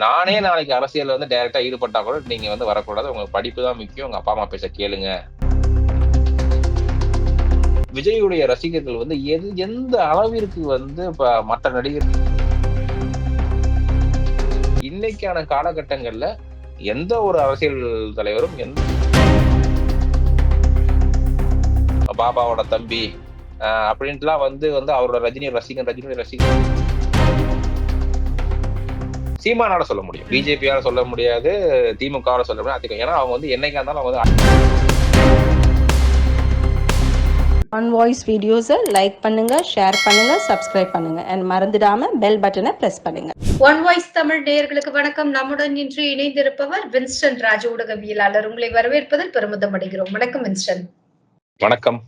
நானே நாளைக்கு அரசியல் வந்து டைரக்டா ஈடுபட்டா கூட நீங்க வந்து வரக்கூடாது. உங்க படிப்பு தான் முக்கியம். உங்க அப்பா அம்மா பேச கேளுங்க. விஜயுடைய ரசிகர்கள் வந்து எது எந்த அளவிற்கு வந்து இப்ப மற்ற நடிகர் இன்னைக்கான காலகட்டங்கள்ல எந்த ஒரு அரசியல் தலைவரும் எந்த பாபாவோட தம்பி அப்படின்ட்டுலாம் வந்து வந்து அவரோட ரஜினி ரசிகன் ரஜினியோட ரசிகன். சீமானால சொல்ல முடியும். பிஜேபியால சொல்ல முடியாது திமுகவால சொல்ல முடியாது அதிகம் ஏன்னா அவங்க வந்து என்னைக்கா இருந்தாலும் அவங்க வந்து ஒன் வாய்ஸ் வீடியோஸை லைக் பண்ணுங்க ஷேர் பண்ணுங்க சப்ஸ்கிரைப் பண்ணுங்க. அண்ட் மறந்துடாம பெல் பட்டனை பிரஸ் பண்ணுங்க. ஒன் வாய்ஸ் தமிழ் நேயர்களுக்கு வணக்கம். நம்முடன் இன்று இணைந்திருப்பவர் வின்ஸ்டன் ராஜ ஊடகவியலாளர் உங்களை வரவேற்பதில் பெருமிதம் அடைகிறோம். வணக்கம் வின்ஸ்டன். வணக்கம்.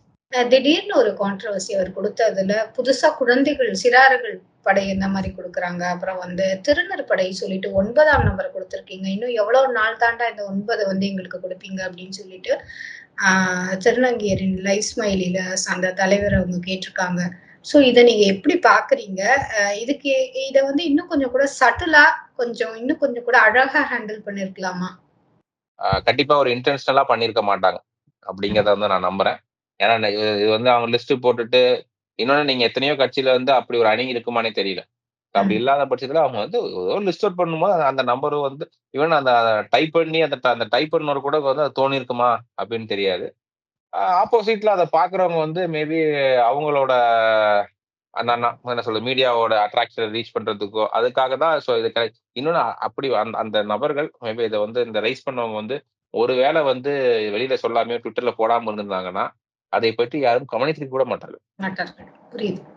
திடீர்னு ஒரு கான்ட்ரவர்சி அவர் கொடுத்ததுல புதுசா குழந்தைகள் சிறார்கள் படை இந்த மாதிரி கொடுக்குறாங்க? அப்புறம் வந்து திருநர் படை சொல்லிட்டு ஒன்பதாம் நம்பர் கொடுத்துருக்கீங்க. இன்னும் எவ்வளவு நாள் தாண்டா இந்த ஒன்பதை வந்து எங்களுக்கு கொடுப்பீங்க அப்படின்னு சொல்லிட்டு ஆஹ் திருநங்கையரின் லைஃப் ஸ்மைலில அந்த தலைவர் அவங்க கேட்டிருக்காங்க. ஸோ இதை நீங்க எப்படி பாக்குறீங்க இதுக்கு இதை வந்து இன்னும் கொஞ்சம் கூட சட்டிலா கொஞ்சம் இன்னும் கொஞ்சம் கூட அழகா ஹேண்டில் பண்ணிருக்கலாமா? கண்டிப்பா ஒரு இன்டென்ஷனலா பண்ணிருக்க மாட்டாங்க. அப்படிங்கறத வந்து நான் நம்புறேன். ஏன்னா இது இது வந்து அவங்க லிஸ்ட் போட்டுட்டு இன்னொன்னு நீங்க எத்தனையோ கட்சியில வந்து அப்படி ஒரு அணி இருக்குமானே தெரியல. அப்படி இல்லாத பட்சத்துல அவங்க வந்து ஒரு லிஸ்ட் அவுட் பண்ணும்போது அந்த- நம்பர் வந்து ஈவன் அந்த டைப் பண்ணி அந்த அந்த டைப் பண்ணவர் கூட வந்து அது தோணி இருக்குமா அப்படின்னு தெரியாது. ஆப்போசிட்ல அதை பாக்குறவங்க வந்து மேபி அவங்களோட அந்த என்ன சொல்றது மீடியாவோட அட்ராக்ஷன் ரீச் பண்றதுக்கோ அதுக்காக தான் ஸோ இது correct. இன்னொன்னு அப்படி அந்த அந்த நபர்கள் மேபி இதை வந்து இந்த ரைஸ் பண்ணவங்க வந்து ஒருவேளை வந்து வெளியில சொல்லாம ட்விட்டர்ல போடாம இருந்திருந்தாங்கன்னா அதை பற்றி யாரும் கவனிச்சிருக்க கூட மாட்டார்கள்.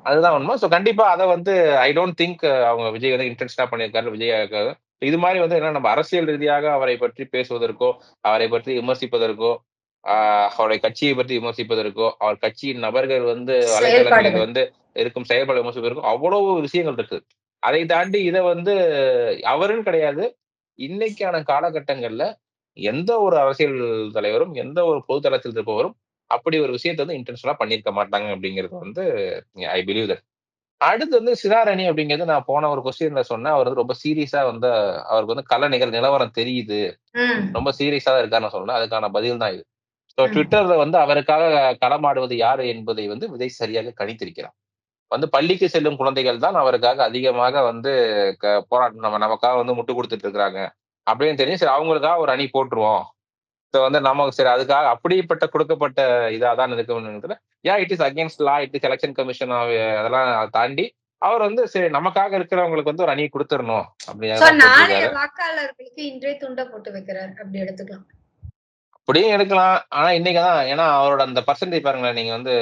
அதுதான் உண்மை. ஸோ கண்டிப்பா அதை வந்து ஐ டோன்ட் திங்க் அவங்க விஜய் வந்து இன்டென்ஷனா பண்ணியிருக்காரு. விஜய் இருக்காரு. இது மாதிரி வந்து என்ன நம்ம அரசியல் ரீதியாக அவரை பற்றி பேசுவதற்கோ அவரை பற்றி விமர்சிப்பதற்கோ அவருடைய கட்சியை பற்றி விமர்சிப்பதற்கோ அவர் கட்சியின் நபர்கள் வந்து வலைதளங்களில். வந்து இருக்கும் செயல்பாடு விமர்சிப்பதற்கோ அவ்வளவு விஷயங்கள் இருக்கு அதை தாண்டி இதை வந்து அவருன்னு கிடையாது. இன்னைக்கான காலகட்டங்கள்ல எந்த ஒரு அரசியல் தலைவரும் எந்த ஒரு பொதுத்தளத்தில் இருப்பவரும் அப்படி ஒரு விஷயத்தை வந்து இன்டென்ஷனலா பண்ணியிருக்க மாட்டாங்க அப்படிங்கிறது வந்து ஐ பிலீவ் தட் அடுத்து வந்து சிறாரணி அப்படிங்கிறது நான் போன ஒரு கொஸ்டின்ல சொன்னேன். அவர் வந்து ரொம்ப சீரியஸா வந்து அவருக்கு வந்து கல நிகழ் நிலவரம் தெரியுது. ரொம்ப சீரியஸா தான் இருக்காரு நான் சொன்னேன். அதுக்கான பதில் தான் இது. ஸோ. ட்விட்டர்ல வந்து அவருக்காக களமாடுவது யாரு என்பதை வந்து விஜய் சரியாக கணித்திருக்கிறார். வந்து பள்ளிக்கு செல்லும் குழந்தைகள் தான் அவருக்காக அதிகமாக வந்து போராட்டம் நம்ம நமக்காக வந்து முட்டு கொடுத்துட்டு இருக்காங்க அப்படின்னு தெரிஞ்சு சரி அவங்களுக்காக ஒரு அணி போட்டுருவோம். ஸோ வந்து நமக்கு சரி அதுக்காக அப்படிப்பட்ட கொடுக்கப்பட்ட இதாக தான் இருக்குன்னு yeah it is against law it is election commission அதெல்லாம் தாண்டி அவர் வந்து சரி நமக்காக இருக்கிறவங்களுக்கு வந்து ஒரு அணி கொடுத்துடணும் அப்படின்னு வாக்காளர்களுக்கு இன்றே துண்டை போட்டு வைக்கிறார். அப்படி எடுத்துக்கலாம். அப்படியும் எடுக்கலாம். ஆனா இன்னைக்கு தான் ஏன்னா அவரோட அந்த பர்சன்டேஜ் பாருங்களேன் நீங்க வந்து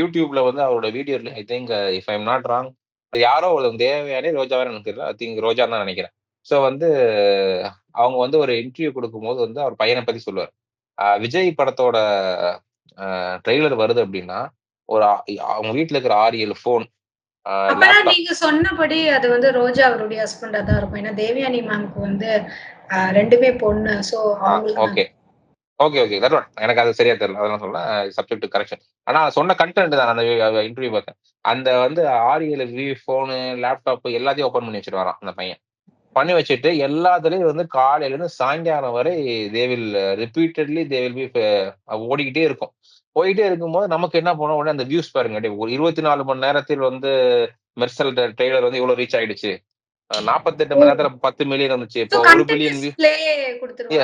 யூடியூப்ல வந்து அவரோட video I think if I'm not wrong யாரோ ஒரு தேவையானே ரோஜாவே எனக்கு தெரியல ஐ திங்க் ரோஜா தான் நினைக்கிறேன். ஸோ வந்து அவங்க வந்து ஒரு இன்டர்வியூ கொடுக்கும்போது வந்து அவர் பையனை பத்தி சொல்லுவார். விஜய் படத்தோட ட்ரெய்லர் வருது அப்படின்னா ஒரு அவங்க வீட்ல இருக்கிற ஆறு ஏழு ஃபோன் அப்பனா நீங்க சொன்னபடி அது வந்து ரோஜா அவருடைய ஹஸ்பண்டா தான் இருக்கும். ஏன்னா தேவயானி மேம்க்கு வந்து ரெண்டுமே பொண்ணு. So okay okay okay that எனக்கு அது சரியா தெரியல. அதெல்லாம் சொல்ல சப்ஜெக்ட் கரெக்ஷன் ஆனா சொன்ன கண்டென்ட் தான் அந்த இன்டர்வியூ பார்த்தேன். அந்த வந்து ஆறு ஏழு வி ஃபோனு லேப்டாப் எல்லாத்தையும் ஓப்பன் பண்ணி வச்சுட்டு வரான் அந்த பையன். பண்ணி வச்சுட்டு எல்லாத்துலயும் வந்து காலையில இருந்து சாயங்காலம் வரை தேவில் ரிப்பீட்டட்லி தேவில் பி ஓடிக்கிட்டே இருக்கும். போயிட்டே இருக்கும்போது நமக்கு என்ன பண்ணும்? உடனே அந்த வியூஸ் பாருங்க. ஒரு இருபத்தி நாலு மணி நேரத்தில் வந்து மெர்சல் ட்ரெய்லர் வந்து இவ்வளவு ரீச் ஆயிடுச்சு. நாற்பத்தெட்டு மணி நேரத்துல பத்து மில்லியன் வந்துச்சு. இப்போ ஒரு பில்லியன்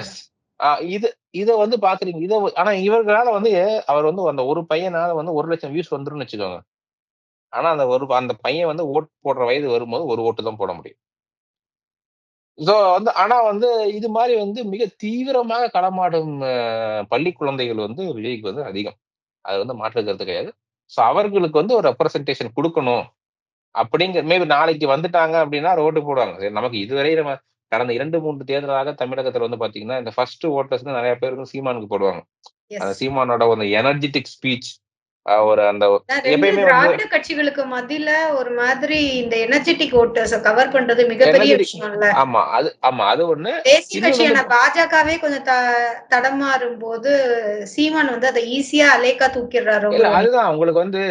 எஸ் இது இத வந்து பாக்குறீங்க. இத ஆனா இவர்களால வந்து அவர் வந்து அந்த ஒரு பையனால வந்து ஒரு லட்சம் வியூஸ் வந்துருன்னு வச்சுக்கோங்க. ஆனா அந்த ஒரு அந்த பையன் வந்து ஓட் போடுற வயது வரும்போது ஒரு ஓட்டு தான் போட முடியும். சோ வந்து ஆனா வந்து இது மாதிரி வந்து மிக தீவிரமாக களமாடும் பள்ளி குழந்தைகள் வந்து விஜய்க்கு வந்து அதிகம். அது வந்து மாற்று கருத்து கிடையாது. சோ அவர்களுக்கு வந்து ஒரு ரெப்ரசன்டேஷன் கொடுக்கணும். அப்படிங்கிற மேபி நாளைக்கு வந்துட்டாங்க அப்படின்னா ரோட்டு போடுவாங்க. சரி, நமக்கு இதுவரை நம்ம கடந்த இரண்டு மூன்று தேர்தலாக தமிழகத்துல வந்து பாத்தீங்கன்னா இந்த ஃபர்ஸ்ட் ஓட்டர்ஸ் நிறைய பேர் வந்து சீமானுக்கு போடுவாங்க. அந்த சீமானோட ஒரு எனர்ஜெட்டிக் ஸ்பீச் ஒரு அந்த அதான் 2 எப்பயுமே வந்து திராவிட கட்சிகளுக்கு மத்தியில ஒரு மாதிரி இந்த எனர்ஜெட்டிக் வோட்டர்ஸ கவர் பண்றது மிகப்பெரிய விஷயம்ல. ஆமா. அது ஆமா. அது ஒண்ணு. தேசிய கட்சியான பாஜகவே கொஞ்சம் த தடமாறும்போது, சீமான் வந்து அத ஈஸியா அலேக்கா இல்ல தூக்கிடுறாரோங்கிற ஒரு அதுதான் உங்களுக்கு வந்து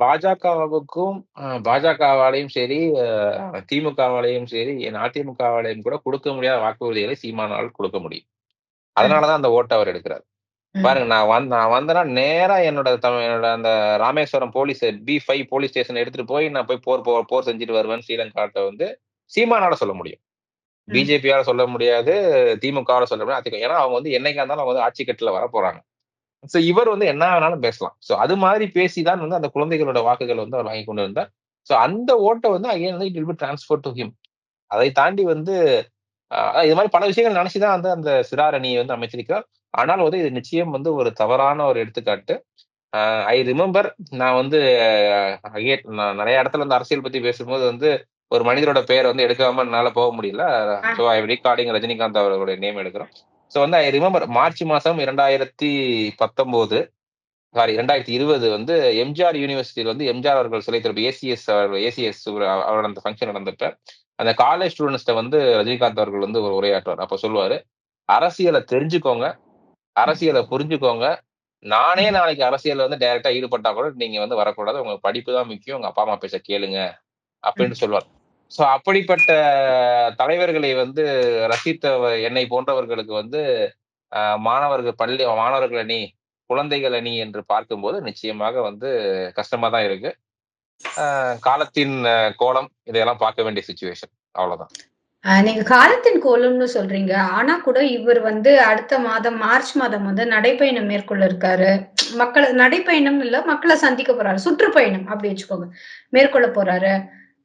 பாஜகவுக்கும் பாஜகவாலயும் சரி, திமுகவாலயும் சரி, அதிமுகவாலயும் கூட குடுக்க முடியாத வாக்குறுதிகளை சீமானால் குடுக்க முடியும். ம். அதனால தான் அந்த ஓட்ட அவர் எடுக்குறாரு. பாருங்க நான் வந் நான் வந்தேன்னா நேரா என்னோட என்னோட அந்த ராமேஸ்வரம் போலீஸ் பி5 போலீஸ் ஸ்டேஷன் எடுத்துட்டு போய் நான் போய் போர் போ போர் செஞ்சுட்டு வருவேன்னு ஸ்ரீலங்காட்ட வந்து சீமானால சொல்ல முடியும். பிஜேபியால சொல்ல முடியாது, திமுகவால சொல்ல முடியாது. ஏன்னா அவங்க வந்து என்னைக்கா இருந்தாலும் அவங்க வந்து ஆட்சி கட்டுல வரப்போறாங்க. சோ இவர் வந்து என்ன வேணாலும் பேசலாம். சோ அது மாதிரி பேசி தான் வந்து அந்த குழந்தைகளோட வாக்குகள் வந்து அவர் வாங்கிக் கொண்டு இருந்தார். சோ அந்த ஓட்ட வந்து அகைன் வந்து it will be transfer to him. அதை தாண்டி வந்து இது மாரி பல விஷயங்கள் நெனச்சு தான் வந்து அந்த சிறார் அணியை வந்து அமைச்சிருக்கிறார். ஆனால் வந்து இது நிச்சயம் வந்து ஒரு தவறான ஒரு எடுத்துக்காட்டு. ஐ ரிமெம்பர் நான் வந்து நான் நெறைய இடத்துல வந்து அரசியல் பத்தி பேசும்போது வந்து ஒரு மனிதரோட பெயர வந்து எடுக்காம என்னால போக முடியல. So I am recording Rajinikanth அவர்களுடைய நேம் எடுக்கிறோம். சோ வந்து ஐ ரிமெம்பர் மார்ச் மாசம் 2019 சாரி 2020 வந்து எம்ஜிஆர் யூனிவர்சிட்டில வந்து எம்ஜிஆர் அவர்கள் சிலை திறப்பு ஏசிஎஸ் அவர்கள் ஏசிஎஸ் அவரோட அந்த ஃபங்ஷன் நடந்தப்ப, அந்த காலேஜ் ஸ்டூடண்ட்ஸ்ட்ட வந்து ரஜினிகாந்த் அவர்கள் வந்து ஒரு உரையாற்றுவார். அப்ப சொல்லுவாரு, "அரசியல தெரிஞ்சுக்கோங்க. அரசியல புரிஞ்சுக்கோங்க. நானே நாளைக்கு அரசியல்ல வந்து டைரக்ட்டா ஈடுபட்டா கூட நீங்க வந்து வரக்கூடாது. உங்களுக்கு படிப்பு தான் முக்கியம். உங்க அப்பா, அம்மா பேச்ச கேளுங்க." அப்படின்னு சொல்லுவார். சோ அப்படிப்பட்ட தலைவர்களை வந்து ரசித்த என்னை போன்றவர்களுக்கு வந்து மாணவர்கள் பள்ளி மாணவர்கள் அணி, குழந்தைகள் அணி என்று பார்க்கும்போது நிச்சயமாக வந்து கஷ்டமா தான் இருக்கு. காலத்தின் கோலம் இதையெல்லாம் பார்க்க வேண்டிய சுச்சுவேஷன் அவ்வளவுதான் நீங்க காலத்தின் கோலம்னு சொல்றீங்க. ஆனா கூட இவர் வந்து அடுத்த மாதம் மார்ச் மாதம் வந்து நடைப்பயணம் மேற்கொள்ள இருக்காரு. மக்களை நடைப்பயணம் இல்ல, மக்களை சந்திக்க போறாரு. சுற்றுப்பயணம் அப்படி வச்சுக்கோங்க. மேற்கொள்ள போறாரு.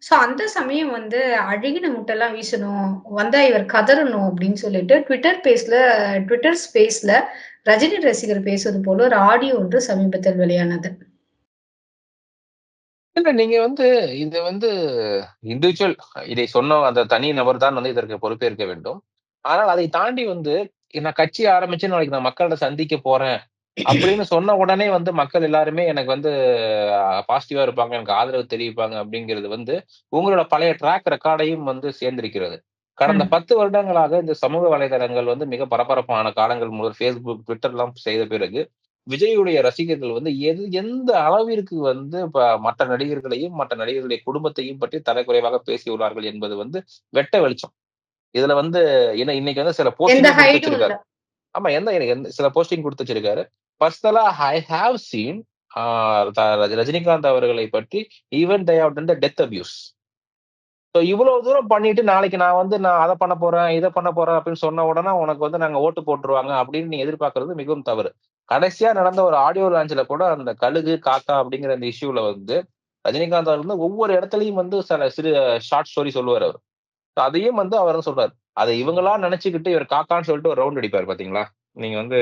சோ அந்த சமயம் வந்து அழுகின முட்டெல்லாம் வீசணும். வந்தா இவர் கதறணும் அப்படின்னு சொல்லிட்டு ட்விட்டர் பேஸ்ல ட்விட்டர் ஸ்பேஸ்ல ரஜினி ரசிகர் பேசுவது போல ஒரு ஆடியோ ஒன்று சமீபத்தில் வெளியானது. இல்ல நீங்க வந்து இது வந்து இண்டிவிஜுவல் இதை சொன்ன அந்த தனி நபர் தான் வந்து இதற்கு பொறுப்பேற்க வேண்டும். ஆனால் அதை தாண்டி வந்து நான் கட்சி ஆரம்பிச்சு நாளைக்கு நான் மக்கள சந்திக்க போறேன். அப்படின்னு சொன்ன உடனே வந்து மக்கள் எல்லாருமே எனக்கு வந்து பாசிட்டிவா இருப்பாங்க. எனக்கு ஆதரவு தெரிவிப்பாங்க அப்படிங்கிறது வந்து உங்களோட பழைய ட்ராக் ரெக்கார்டையும் வந்து சேர்ந்திருக்கிறது. கடந்த. 10 வருடங்களாக இந்த சமூக வலைதளங்கள் வந்து மிக பரபரப்பான காலங்கள் முதல் Facebook, Twitterலாம் செய்த பிறகு, விஜயுடைய ரசிகர்கள் வந்து எது எந்த அளவிற்கு வந்து மற்ற நடிகர்களையும், மற்ற நடிகர்களுடைய குடும்பத்தையும் பற்றி தரக்குறைவாக பேசியுள்ளார்கள் என்பது வந்து வெட்ட வெளிச்சம். இதுல வந்து ஏன்னா இன்னைக்கு வந்து சில போஸ்டிங். வச்சிருக்காரு. ஆமா எந்த எந்த சில போஸ்டிங் குடுத்து வச்சிருக்காரு. பர்சனலா ஐ ஹேவ் சீன் ரஜினிகாந்த் அவர்களை பற்றி even they have done the death abuse. So இவ்வளவு தூரம் பண்ணிட்டு நாளைக்கு நான் வந்து நான் அத பண்ண போறேன், இத பண்ண போறேன் அப்படின்னு சொன்ன உடனே உனக்கு வந்து நாங்க ஓட்டு போட்டுருவாங்க அப்படின்னு நீ எதிர்பார்க்கிறது மிகவும் தவறு. கடைசியா நடந்த ஒரு ஆடியோ லான்ச்ல கூட அந்த கழுகு, காக்கா அப்படிங்கிற அந்த இஷ்யூல வந்து ரஜினிகாந்த் அவர் வந்து ஒவ்வொரு இடத்துலயும் வந்து சில சிறு ஷார்ட் ஸ்டோரி சொல்லுவார் அவர் அதையும் வந்து அவர் சொல்றாரு. அதை இவங்களா நினைச்சுக்கிட்டு இவர் காக்கான்னு சொல்லிட்டு ஒரு ரவுண்ட் அடிப்பார் பாத்தீங்களா? நீங்க வந்து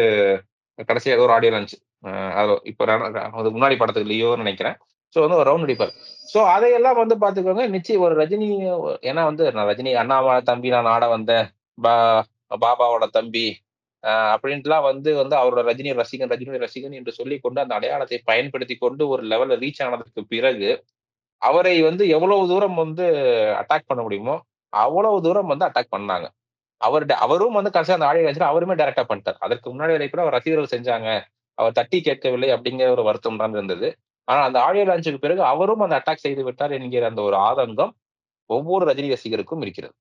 கடைசியா ஏதோ ஒரு ஆடியோ லான்ச். அ அது இப்ப முன்னாடி படத்துக்கு லியோன்னு நினைக்கிறேன் ஸோ வந்து ஒரு ரவுண்ட் அடிப்பார் ஸோ அதையெல்லாம் வந்து பாத்துக்கோங்க. நிச்சயம் ஒரு ரஜினி ஏன்னா வந்து நான் ரஜினி அண்ணாவோட தம்பி நான் ஆட வந்தேன். பா பாபாவோட தம்பி அப்படின்ட்டுலாம் வந்து வந்து அவரோட ரஜினி ரசிகன், ரஜினி ரசிகன் என்று சொல்லி கொண்டு அந்த அடையாளத்தை பயன்படுத்திக் கொண்டு ஒரு லெவல்ல ரீச் ஆனதுக்கு பிறகு, அவரை வந்து எவ்வளவு தூரம் வந்து அட்டாக் பண்ண முடியுமோ, அவ்வளவு தூரம் வந்து அட்டாக் பண்ணாங்க. அவர் அவரும் வந்து கடைசியாக அந்த ஆடியோ வச்சு அவருமே டைரக்ட்டா பண்ணிட்டார். அதற்கு முன்னாடி வரை கூட அவர் ரசிகர்கள் செஞ்சாங்க. அவர் தட்டி கேட்கவில்லை அப்படிங்கிற ஒரு வருத்தம் தான் இருந்தது. ஆனா அந்த ஆடியோ லான்ச்சுக்கு பிறகு அவரும் அந்த அட்டாக் செய்து விட்டார் என்கிற அந்த ஒரு ஆதங்கம் ஒவ்வொரு ரஜினி ரசிகருக்கும் இருக்கிறது.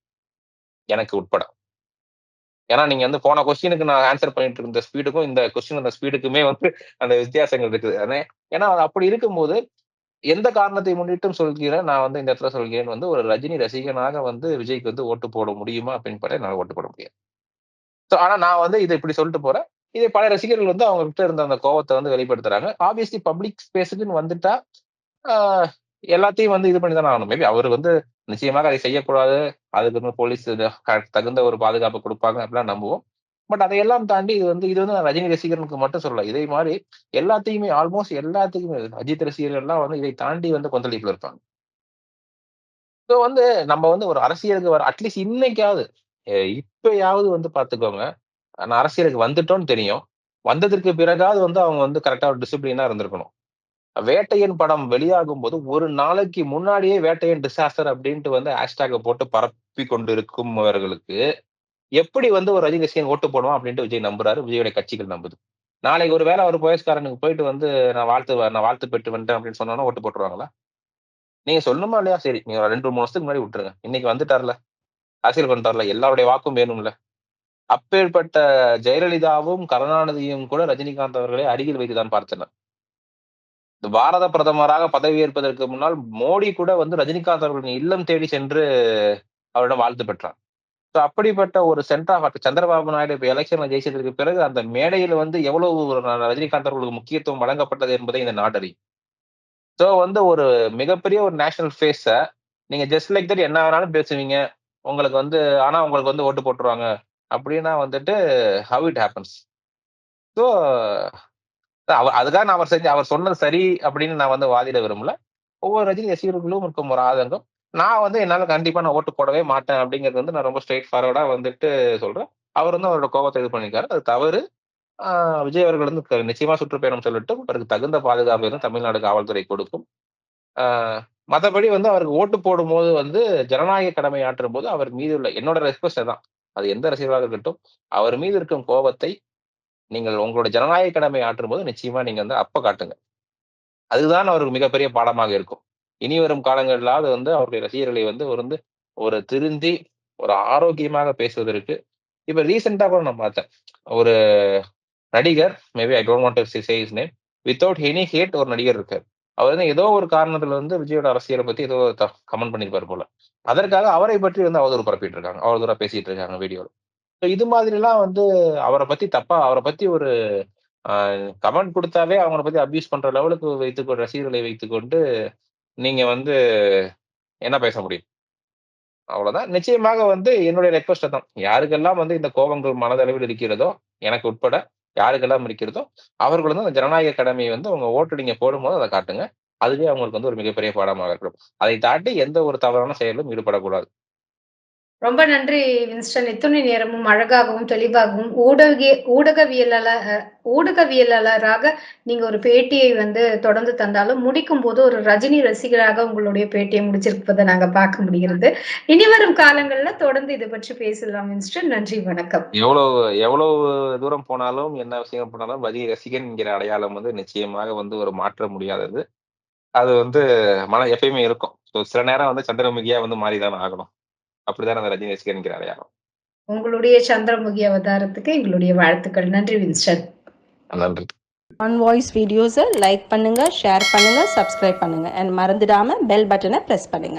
எனக்கு உட்பட. ஏன்னா நீங்க வந்து போன கொஸ்டினுக்கு நான் ஆன்சர் பண்ணிட்டு இருந்த ஸ்பீடுக்கும் இந்த கொஸ்டின் அந்த ஸ்பீடுக்குமே வந்து அந்த வித்தியாசங்கள் இருக்குது. ஏன்னா அப்படி இருக்கும்போது எந்த காரணத்தை முன்னிட்டும் சொல்கிறேன், நான் வந்து இந்த இடத்துல சொல்கிறேன் வந்து ஒரு ரஜினி ரசிகனாக வந்து விஜய்க்கு வந்து ஓட்டு போட முடியுமா அப்படின்னு பார்த்தா ஓட்டு போட முடியாது. ஸோ ஆனா நான் வந்து இதை இப்படி சொல்லிட்டு போறேன். இதை பல ரசிகர்கள் வந்து அவங்க கிட்ட இருந்த அந்த கோபத்தை வந்து வெளிப்படுத்துறாங்க. ஆப்வியஸ்லி பப்ளிக் ஸ்பேஸ்க்குன்னு வந்துட்டா, எல்லாத்தையும் வந்து இது பண்ணி தானே ஆகணும். மேபி அவர் வந்து நிச்சயமாக அதை செய்யக்கூடாது. அதுக்கு வந்து போலீஸ் தகுந்த ஒரு பாதுகாப்பு கொடுப்பாங்க அப்படிலாம் நம்புவோம். பட் அதையெல்லாம் தாண்டி இது வந்து இது வந்து நான் ரஜினி ரசிகர்களுக்கு மட்டும் சொல்லல. இதே மாதிரி எல்லாத்தையுமே ஆல்மோஸ்ட் எல்லாத்துக்குமே அஜித் ரசிகர்கள்லாம் வந்து இதை தாண்டி வந்து கொந்தளிப்புல இருப்பாங்க. ஸோ வந்து நம்ம வந்து ஒரு அரசியலுக்கு வர அட்லீஸ்ட் இன்னைக்காவது, இப்பயாவது வந்து பாத்துக்கோங்க. நான் அரசியலுக்கு வந்துட்டோம்னு தெரியும். வந்ததற்கு பிறகாவது வந்து அவங்க வந்து கரெக்டாக ஒரு டிசிப்ளினா இருந்திருக்கணும். வேட்டையன் படம் வெளியாகும் போது ஒரு நாளைக்கு முன்னாடியே வேட்டையன் டிசாஸ்டர் அப்படின்ட்டு வந்து ஹேஷ்டேக போட்டு பரப்பி கொண்டு அவர்களுக்கு எப்படி வந்து ஒரு ரஜினி ரசிகன் ஓட்டு போடுவான் அப்படின்ட்டு விஜய் நம்புறாரு. விஜயோட கட்சிகள் நம்புது. நாளைக்கு ஒரு வேளை ஒரு போயஸ்காரனுக்கு போயிட்டு வந்து நான் வாழ்த்து நான் வாழ்த்து பெற்று வந்துட்டேன் அப்படின்னு சொன்னோன்னா ஓட்டு போட்டுருவாங்களா? நீங்க சொல்லணுமா இல்லையா? சரி நீங்க ஒரு ரெண்டு மூணு வருஷத்துக்கு முன்னாடி விட்டுருங்க. இன்னைக்கு வந்துட்டார்ல. அரசியல் வந்துட்டார்ல எல்லாருடைய வாக்கும் வேணும்ல. அப்பேற்பட்ட ஜெயலலிதாவும் கருணாநிதியும் கூட ரஜினிகாந்த் அவர்களை அருகில் வைத்துதான் பார்த்தனர். பாரத பிரதமராக பதவியேற்பதற்கு முன்னால் மோடி கூட வந்து ரஜினிகாந்த் அவர்களின் இல்லம் தேடி சென்று அவரிடம் வாழ்த்து பெற்றார். ஸோ அப்படிப்பட்ட ஒரு சென்டர் ஆஃப் சந்திரபாபு நாயுடு இப்போ எலெக்ஷன்ல ஜெயிச்சதற்கு பிறகு அந்த மேடையில் வந்து எவ்வளவு ரஜினிகாந்த் அவர்களுக்கு முக்கியத்துவம் வழங்கப்பட்டது என்பதை இந்த நாடறி ஸோ வந்து ஒரு மிகப்பெரிய ஒரு நேஷனல் ஃபேஸை நீங்க ஜஸ்ட் லைக் தட் என்ன வேணாலும் பேசுவீங்க. உங்களுக்கு வந்து ஆனா உங்களுக்கு வந்து ஓட்டு போட்டுருவாங்க. அப்படின்னா வந்துட்டு ஹவ் இட் ஹேப்பன்ஸ் ஸோ அவர் அதுக்காக நான் அவர் செஞ்சு அவர் சொன்னது சரி அப்படின்னு நான் வந்து வாதிட விரும்பல. ஒவ்வொரு ரஜினி ரசிகர்களும் இருக்கும் ஒரு ஆதங்கம். நான் வந்து என்னால கண்டிப்பா நான் ஓட்டு போடவே மாட்டேன் அப்படிங்கிறது வந்து நான் ரொம்ப ஸ்ட்ரெயிட் ஃபார்வர்டா வந்துட்டு சொல்றேன். அவர் வந்து அவரோட கோபத்தை இது பண்ணியிருக்காரு. அது தவறு. விஜய் அவர்கள் வந்து நிச்சயமா சுற்றுப்பயணம் சொல்லிட்டு அவருக்கு தகுந்த பாதுகாப்பு வந்து தமிழ்நாடு காவல்துறை கொடுக்கும். மற்றபடி வந்து அவருக்கு ஓட்டு போடும்போது வந்து ஜனநாயக கடமை ஆற்றும் போது அவர் மீது உள்ள என்னோட ரெக்வஸ்ட் தான் அது எந்த ரசிகராக இருக்கட்டும் அவர் மீது இருக்கும் கோபத்தை நீங்கள் உங்களோட ஜனநாயக கடமை ஆற்றும் போது நிச்சயமா நீங்க வந்து அப்ப காட்டுங்க. அதுதான் அவருக்கு மிகப்பெரிய பாடமாக இருக்கும். இனி வரும் காலங்களிலாவது வந்து அவருடைய ரசிகர்களை வந்து ஒரு வந்து ஒரு திருந்தி ஒரு ஆரோக்கியமாக பேசுவதற்கு. இப்ப ரீசெண்டா கூட நான் பார்த்தேன். ஒரு நடிகர் maybe I don't want to say his name without any hate ஒரு நடிகர் இருக்கார். அவர் வந்து ஏதோ ஒரு காரணத்துல வந்து விஜயோட அரசியலை பத்தி ஏதோ கமெண்ட் பண்ணிருப்பாரு போல. அதற்காக அவரை பற்றி வந்து அவதூறு பரப்பிட்டு இருக்காங்க. அவதூறா பேசிட்டு இருக்காங்க வீடியோல. இது மாதிரி எல்லாம் வந்து அவரை பத்தி தப்பா அவரை பத்தி ஒரு கமெண்ட் கொடுத்தாவே அவங்கள பத்தி அபியூஸ் பண்ற லெவலுக்கு வைத்துக்கொண்டு ரசிகர்களை வைத்துக்கொண்டு நீங்க வந்து என்ன பேச முடியும்? அவ்வளவுதான் நிச்சயமாக வந்து என்னுடைய ரெக்வஸ்ட் தான் யாருக்கெல்லாம் வந்து இந்த கோபங்கள் மனதளவில் இருக்கிறதோ எனக்கு உட்பட யாருக்கெல்லாம் இருக்கிறதோ அவர்கள் வந்து அந்த ஜனநாயக கடமையை வந்து அவங்க ஓட்டு நீங்க போடும்போது அதை காட்டுங்க. அதுவே அவங்களுக்கு வந்து ஒரு மிகப்பெரிய பாடமாக இருக்கும். அதை தாண்டி எந்த ஒரு தவறான செயலும் ஈடுபடக்கூடாது. ரொம்ப நன்றி வின்ஸ்டன். இத்துணை நேரமும் அழகாகவும் தெளிவாகவும் ஊடக ஊடகவியலாளர் ஊடகவியலாளராக நீங்க ஒரு பேட்டியை வந்து தொடர்ந்து தந்தாலும் முடிக்கும் போது ஒரு ரஜினி ரசிகராக உங்களுடைய பேட்டியை முடிச்சிருப்பதை நாங்க பார்க்க முடிகிறது. இனி வரும் காலங்கள்ல தொடர்ந்து இதை பற்றி பேசலாம் வின்ஸ்டன். நன்றி வணக்கம். எவ்வளவு எவ்வளவு தூரம் போனாலும் என்ன விஷயம் போனாலும் ரஜினி ரசிகன் என்கிற அடையாளம் வந்து நிச்சயமாக வந்து ஒரு மாற்ற முடியாதது. அது வந்து மன எப்பயுமே இருக்கும். ஸோ சில நேரம் வந்து சந்திரமுகியா வந்து மாறிதான் ஆகணும். அப்படிதான் அந்த ரஜினி என்கிற அடையாளம். உங்களுடைய சந்திரமுகி அவதாரத்துக்கு எங்களுடைய வாழ்த்துக்கள். நன்றி வின்ஸ்டன் நன்றி. ஆன் வாய்ஸ் வீடியோஸை லைக் பண்ணுங்க ஷேர் பண்ணுங்க சப்ஸ்கிரைப் பண்ணுங்க. அண்ட் மறந்துடாம பெல் பட்டனை ப்ரெஸ் பண்ணுங்க.